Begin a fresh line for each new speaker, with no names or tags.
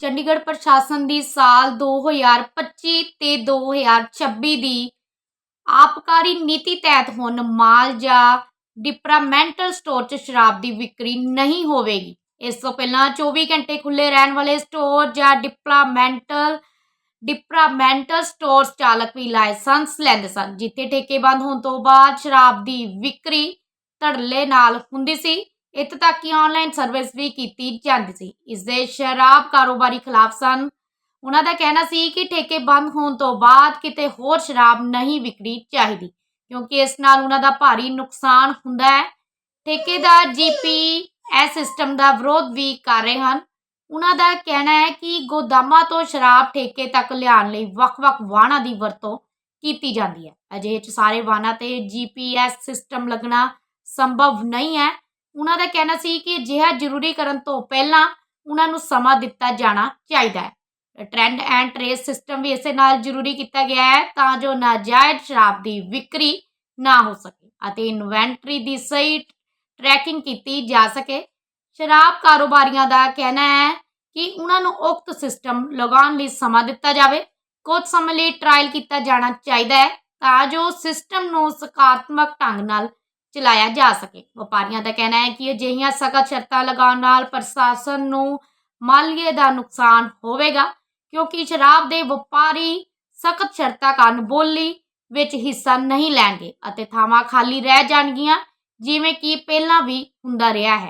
ਚੰਡੀਗੜ੍ਹ ਪ੍ਰਸ਼ਾਸਨ ਦੀ ਸਾਲ 2025 ਤੇ 2026 ਦੀ ਆਬਕਾਰੀ ਨੀਤੀ ਤਹਿਤ ਹੁਣ ਮਾਲ ਜਾਂ ਡਿਪਰਾਮੈਂਟਲ ਸਟੋਰ 'ਚ ਸ਼ਰਾਬ ਦੀ ਵਿਕਰੀ ਨਹੀਂ ਹੋਵੇਗੀ। ਇਸ ਤੋਂ ਪਹਿਲਾਂ 24 ਘੰਟੇ ਖੁੱਲੇ ਰਹਿਣ ਵਾਲੇ ਸਟੋਰ ਜਾਂ ਡਿਪਾਰਟਮੈਂਟਲ ਡਿਪਰਾਮੈਂਟਲ ਸਟੋਰ ਚਾਲਕ ਵੀ ਲਾਇਸੈਂਸ ਲੈਂਦੇ ਸਨ, ਜਿੱਥੇ ਠੇਕੇ ਬੰਦ ਹੋਣ ਤੋਂ ਬਾਅਦ ਸ਼ਰਾਬ ਦੀ ਵਿਕਰੀ ਧੜਲੇ ਨਾਲ ਹੁੰਦੀ ਸੀ। ਇੱਥੇ ਤੱਕ ਕਿ ਆਨਲਾਈਨ ਸਰਵਿਸ ਵੀ ਕੀਤੀ ਜਾਂਦੀ ਸੀ। ਇਸ ਦੇ ਸ਼ਰਾਬ ਕਾਰੋਬਾਰੀ ਖਿਲਾਫ ਸਨ। ਉਹਨਾਂ ਦਾ ਕਹਿਣਾ ਸੀ ਕਿ ਠੇਕੇ ਬੰਦ ਹੋਣ ਤੋਂ ਬਾਅਦ ਕਿਤੇ ਹੋਰ ਸ਼ਰਾਬ ਨਹੀਂ ਵਿਕਣੀ ਚਾਹੀਦੀ, ਕਿਉਂਕਿ ਇਸ ਨਾਲ ਉਹਨਾਂ ਦਾ ਭਾਰੀ ਨੁਕਸਾਨ ਹੁੰਦਾ ਹੈ। ਠੇਕੇਦਾਰ ਜੀਪੀਐਸ ਸਿਸਟਮ ਦਾ ਵਿਰੋਧ ਵੀ ਕਰ ਰਹੇ ਹਨ। ਉਹਨਾਂ ਦਾ ਕਹਿਣਾ ਹੈ ਕਿ ਗੋਦਾਮਾਂ ਤੋਂ ਸ਼ਰਾਬ ਠੇਕੇ ਤੱਕ ਲਿਆਉਣ ਲਈ ਵੱਖ-ਵੱਖ ਵਾਹਨਾਂ ਦੀ ਵਰਤੋਂ ਕੀਤੀ ਜਾਂਦੀ ਹੈ। ਅਜਿਹੇ ਚ ਸਾਰੇ ਵਾਹਨਾਂ ਤੇ ਜੀਪੀਐਸ ਸਿਸਟਮ ਲੱਗਣਾ ਸੰਭਵ ਨਹੀਂ ਹੈ। ਉਹਨਾਂ ਦਾ ਕਹਿਣਾ ਸੀ ਕਿ ਅਜਿਹਾ ਜ਼ਰੂਰੀ ਕਰਨ ਤੋਂ ਪਹਿਲਾਂ ਉਹਨਾਂ ਨੂੰ ਸਮਾਂ ਦਿੱਤਾ ਜਾਣਾ ਚਾਹੀਦਾ ਹੈ। ਟ੍ਰੈਂਡ ਐਂਡ ਟ੍ਰੇਸ ਸਿਸਟਮ ਵੀ ਇਸੇ ਨਾਲ ਜ਼ਰੂਰੀ ਕੀਤਾ ਗਿਆ ਹੈ ਤਾਂ ਜੋ ਨਾਜਾਇਜ਼ ਸ਼ਰਾਬ ਦੀ ਵਿਕਰੀ ਨਾ ਹੋ ਸਕੇ ਅਤੇ ਇਨਵੈਂਟਰੀ ਦੀ ਸਹੀ ਟਰੈਕਿੰਗ ਕੀਤੀ ਜਾ ਸਕੇ। ਸ਼ਰਾਬ ਕਾਰੋਬਾਰੀਆਂ ਦਾ ਕਹਿਣਾ ਹੈ ਕਿ ਉਹਨਾਂ ਨੂੰ ਉਕਤ ਸਿਸਟਮ ਲਗਾਉਣ ਲਈ ਸਮਾਂ ਦਿੱਤਾ ਜਾਵੇ। ਕੁਝ ਸਮੇਂ ਲਈ ਟ੍ਰਾਇਲ ਕੀਤਾ ਜਾਣਾ ਚਾਹੀਦਾ ਹੈ ਤਾਂ ਜੋ ਸਿਸਟਮ ਨੂੰ ਸਕਾਰਾਤਮਕ ਢੰਗ ਨਾਲ ਚਲਾਇਆ ਜਾ ਸਕੇ। ਵਪਾਰੀਆਂ ਦਾ ਕਹਿਣਾ ਹੈ ਕਿ ਅਜਿਹੀਆਂ ਸਖਤ ਸ਼ਰਤਾਂ ਲਗਾਉਣ ਨਾਲ ਪ੍ਰਸ਼ਾਸਨ ਨੂੰ ਮਾਲੀਏ ਦਾ ਨੁਕਸਾਨ ਹੋਵੇਗਾ, ਕਿਉਂਕਿ ਸ਼ਰਾਬ ਦੇ ਵਪਾਰੀ ਸਖਤ ਸ਼ਰਤਾਂ ਕਾਰਨ ਬੋਲੀ ਵਿੱਚ ਹਿੱਸਾ ਨਹੀਂ ਲੈਣਗੇ ਅਤੇ ਥਾਵਾਂ ਖਾਲੀ ਰਹਿ ਜਾਣਗੀਆਂ, ਜਿਵੇਂ ਕਿ ਪਹਿਲਾਂ ਵੀ ਹੁੰਦਾ ਰਿਹਾ ਹੈ।